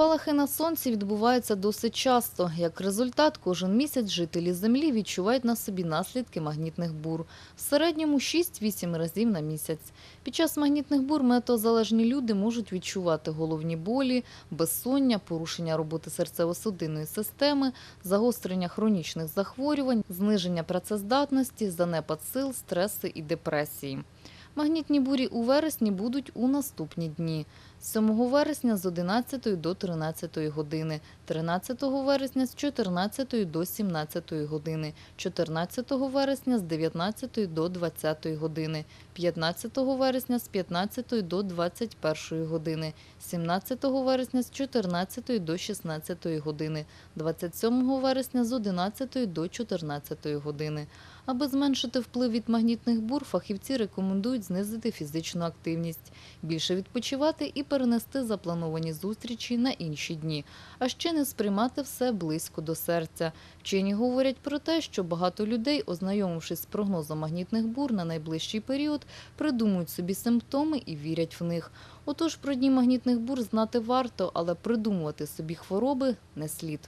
Спалахи на сонці відбуваються досить часто. Як результат, кожен місяць жителі Землі відчувають на собі наслідки магнітних бур. В середньому 6-8 разів на місяць. Під час магнітних бур метеозалежні люди можуть відчувати головні болі, безсоння, порушення роботи серцево-судинної системи, загострення хронічних захворювань, зниження працездатності, занепад сил, стреси і депресії. Магнітні бурі у вересні будуть у наступні дні. 7 вересня з 11 до 13 години, 13 вересня з 14 до 17 години, 14 вересня з 19 до 20 години, 15 вересня з 15 до 21 години, 17 вересня з 14 до 16 години, 27 вересня з 11 до 14 години. Аби зменшити вплив від магнітних бур, фахівці рекомендують знизити фізичну активність, більше відпочивати і перенести заплановані зустрічі на інші дні, а ще не сприймати все близько до серця. Вчені говорять про те, що багато людей, ознайомившись з прогнозом магнітних бур на найближчий період, придумують собі симптоми і вірять в них. Отож, про дні магнітних бур знати варто, але придумувати собі хвороби не слід.